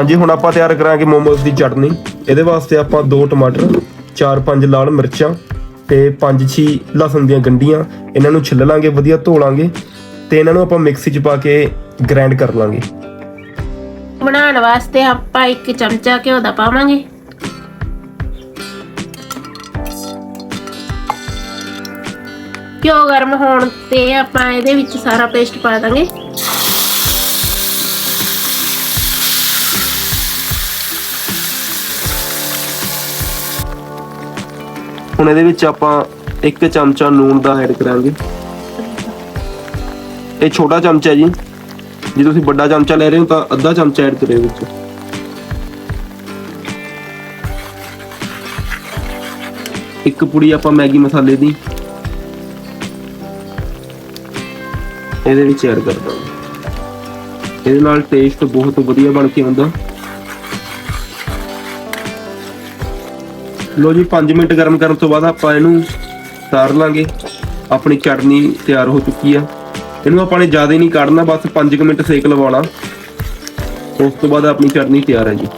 ਹਾਂਜੀ, ਹੁਣ ਆਪਾਂ ਤਿਆਰ ਕਰਾਂਗੇ ਮੋਮੋਸ ਦੀ ਚਟਨੀ। ਇਹਦੇ ਵਾਸਤੇ ਆਪਾਂ ਦੋ ਟਮਾਟਰ, ਚਾਰ ਪੰਜ ਲਾਲ ਮਿਰਚਾਂ ਤੇ ਪੰਜ ਛੀ ਲਸਣ ਦੀਆਂ ਗੰਢੀਆਂ। ਇਹਨਾਂ ਨੂੰ ਛਿੱਲ ਲਾਂਗੇ, ਵਧੀਆ ਧੋ ਲਾਂਗੇ ਤੇ ਇਹਨਾਂ ਨੂੰ ਆਪਾਂ ਮਿਕਸੀ 'ਚ ਪਾ ਕੇ ਗ੍ਰਾਈਂਡ ਕਰ ਲਾਂਗੇ। ਬਣਾਉਣ ਵਾਸਤੇ ਆਪਾਂ ਇੱਕ ਚਮਚਾ ਘਿਓ ਦਾ ਪਾਵਾਂਗੇ। ਘਿਓ ਗਰਮ ਹੋਣ ਤੇ ਆਪਾਂ ਇਹਦੇ ਵਿੱਚ ਸਾਰਾ ਪੇਸਟ ਪਾ ਦਾਂਗੇ। ਹੁਣ ਇਹਦੇ ਵਿੱਚ ਆਪਾਂ ਇੱਕ ਚਮਚਾ ਨੂਣ ਦਾ ਐਡ ਕਰਾਂਗੇ। ਇਹ ਛੋਟਾ ਚਮਚਾ ਜੀ। ਜੇ ਤੁਸੀਂ ਵੱਡਾ ਚਮਚਾ ਲੈ ਰਹੇ ਹੋ ਤਾਂ ਅੱਧਾ ਚਮਚਾ ਐਡ ਕਰਿਓ ਵਿੱਚ। ਇੱਕ ਪੁੜੀ ਆਪਾਂ ਮੈਗੀ ਮਸਾਲੇ ਦੀ। ਇਹਦੇ ਵਿੱਚ ਐਡ ਕਰ ਦਾਂਗੇ। ਇਹਦੇ ਨਾਲ ਟੇਸਟ ਬਹੁਤ ਵਧੀਆ ਬਣ ਕੇ ਆਉਂਦਾ। ਲੋ ਜੀ 5 ਮਿੰਟ ਗਰਮ ਕਰਨ ਤੋਂ ਬਾਅਦ ਆਪਾਂ ਇਹਨੂੰ ਤਾਰ ਲਾਂਗੇ। ਆਪਣੀ ਚਟਨੀ ਤਿਆਰ ਹੋ ਚੁੱਕੀ ਆ। ਇਹਨੂੰ ਆਪਾਂ ਨੇ ਜ਼ਿਆਦਾ ਨਹੀਂ ਕੱਢਣਾ ਬਸ 5 ਮਿੰਟ ਸੇਕ ਲਵਾਉਣਾ। ਉਸ ਤੋਂ ਬਾਅਦ ਆਪਣੀ ਚਟਨੀ ਤਿਆਰ ਹੈ ਜੀ।